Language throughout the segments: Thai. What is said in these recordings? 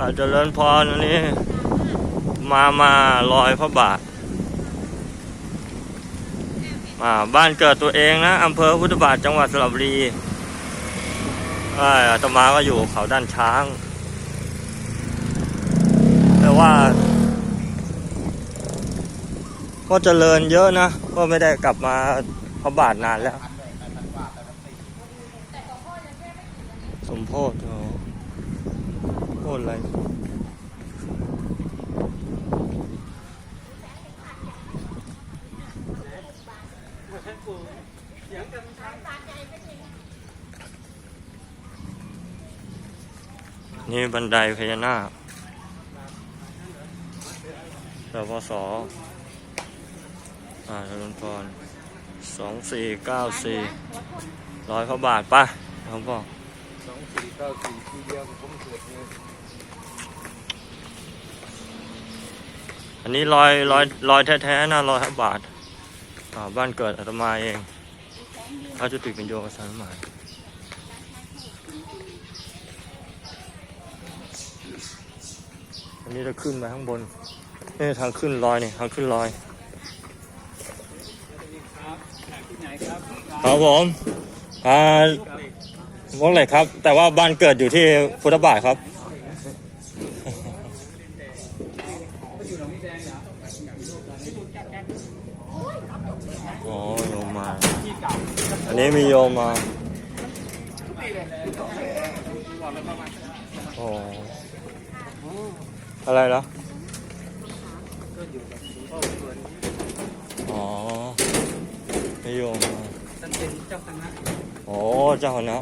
อาจจะเริญพรอันนี้ มามาลอยพระบาทอ่าบ้านเกิดตัวเองนะอำเภอพุทธบาทจังหวัดสระบุรีอ่าอาตมาก็อยู่เขาด้านช้าง แต่ว่า ก็เจริญเยอะนะ ก็ไม่ได้กลับมาพระบาทนานแล้ว สมโพธิ ออโพธิอะไรนี่บันไดพญานาคสพสอ่าทรุนพรสองสี่เก้าสี่ร้อยพระบาทป่ะเขาบอกสองสี่เก้าสี่ทีเดียวผมเกิดเนี่ย อันนี้ร้อยร้อยร้อยแท้ๆนะร้อยพระบาทอ่าบ้านเกิดอาตมาเองพระจุติเป็นโยกสานหมายอันนี้จะขึ้นไปข้างบนนี่ทางขึ้นลอยนี่ทางขึ้นลอยครับที่ไหนครับครับผมอ่าวงไหนครับ แต่ว่าบ้านเกิดอยู่ที่พุทธบาทครับ โอ๋อโยมมา อันนี้มีโยมมาโอ้อะไรเหรออ๋อมีโยมมาท่านเป็นเจ้าคณะโอ้เจ้าคณะ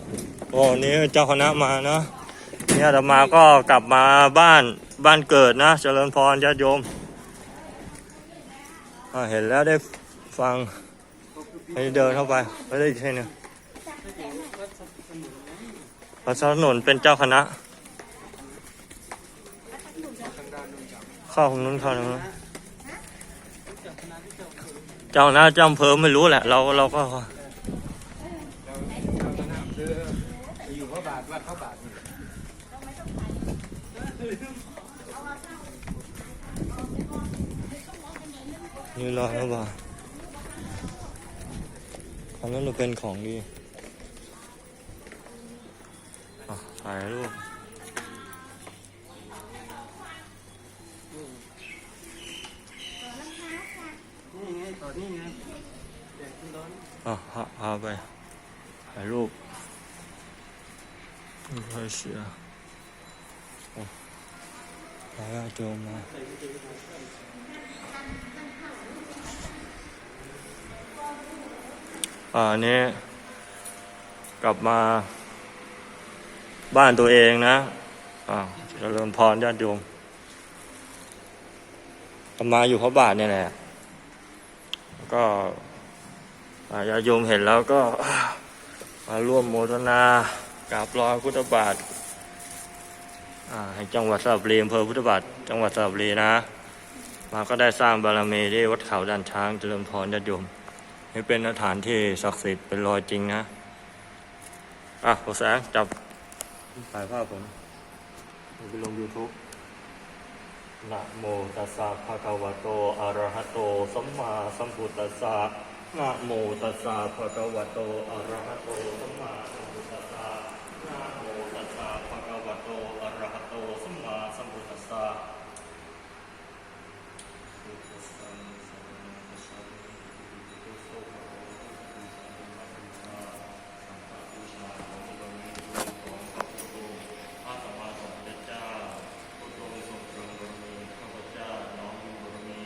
โอ้นี่เจ้าคณะมานะเนี่ยอาตมาก็กลับมาบ้านบ้านเกิดนะ เจริญพรญาติโยม เห็นแล้วได้ฟังให้เดินเข้าไปไม่ได้ใช่เนี่ยพระสนนเป็นเจ้าคณะ ข้าของนู้นข้าของนู้นเจ้าคณะเจ้าอำเภอไม่รู้แหละ เราเราก็ นี่รอแล้วบาททำนั้นเราเป็นของดีถ่ายรูปอ่อนอะพาไปถ่ายรูปไม่ค่อยเสียโอ้ไปอาโจมมา อันนี้ กลับมาบ้านตัวเองนะอ่าเจริญพรญาติโยมกลับมาอยู่พระบาทเนี่ยแหละก็ญาติโยมเห็นแล้วก็มาร่วมโมทนากราบรอยพุทธบาทให้จังหวัดสระบุรีอำเภอพุทธบาทจังหวัดสระบุรีนะ มาก็ได้สร้างบารมีที่วัดเขาด่านช้างเจริญพรญาติโยม นี่เป็นสถานที่ศักดิ์สิทธิ์เป็นรอยจริงนะ อะโอแสงจับถ่ายภาพผมเอาไปลง YouTube นะโมตัสสะภะคะวะโตอะระหะโต สัมมาสัมพุทธัสสะนะโมตัสสะภะคะวะโตอะระหะโต สัมมาสัมพุทธัสสะนะโมตัสสะภะคะวะโต อะระหะโต สัมมาสัมพุทธัสสะ พระสัมมาสัมพุทธเจ้าพุทโธทรงเจริญบารมีข้าพเจ้าน้อมมีบารมี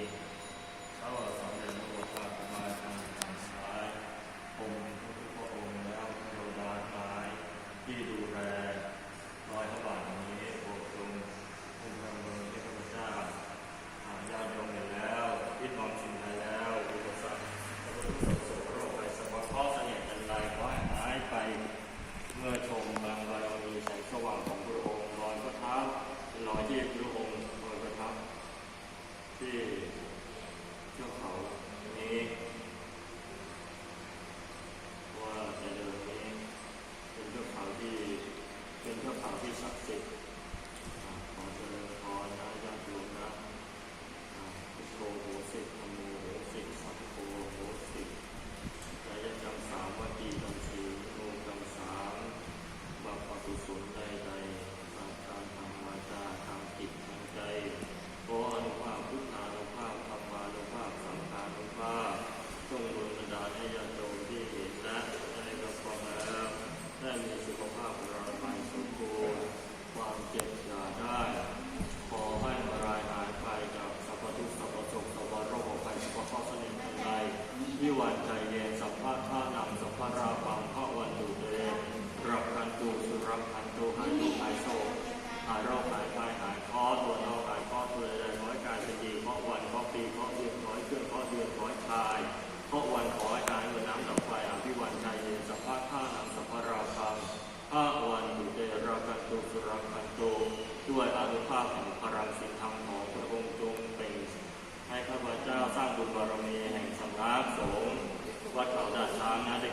ข้าพเจ้าสำเร็จพระโอภาสมาทางทางซ้ายองค์พระพุทธพระองค์แล้วเทวดาทั้งหลายที่ดูแลรอยพระบาทนี้โปรดทรงคุ้มครองบารมีให้ข้าพเจ้าหากญาติโยมเห็นแล้วคิดมองสิ่งใดแล้วอุปสรรคพระพุทธโสโรคไปสมบัติข้อเสน่ห์จันไรขอให้หายไป เมื่อชมบางบารมีแสงสว่างของพระองค์รอยพระเท้ารอย ที่พระองค์ทรงประทับที่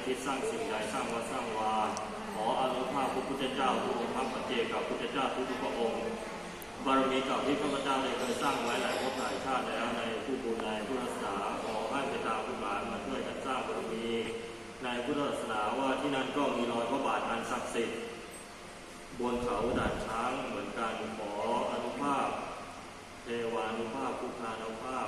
คิดสร้างสิ่งใดสร้างวัดสร้างวาขออานุภาพพระพุทธเจ้าทุกองค์พระปัจเจกับพุทธเจ้าทุกพระองค์บารมีเก่าที่พระพุทธเจ้าได้เคยสร้างไว้หลายภพหลายชาติแล้วในผู้บุญณาผู้รักษาขอให้ไปตามผู้หลานมาช่วยกันสร้างบารมีในพุทธศาสนาว่าที่นั่นก็มีรอยพระบาทอันศักดิ์สิทธิ์บนเขาด่านช้างเหมือนกันขออนุภาพเทวานุภาพพุทธานุภาพ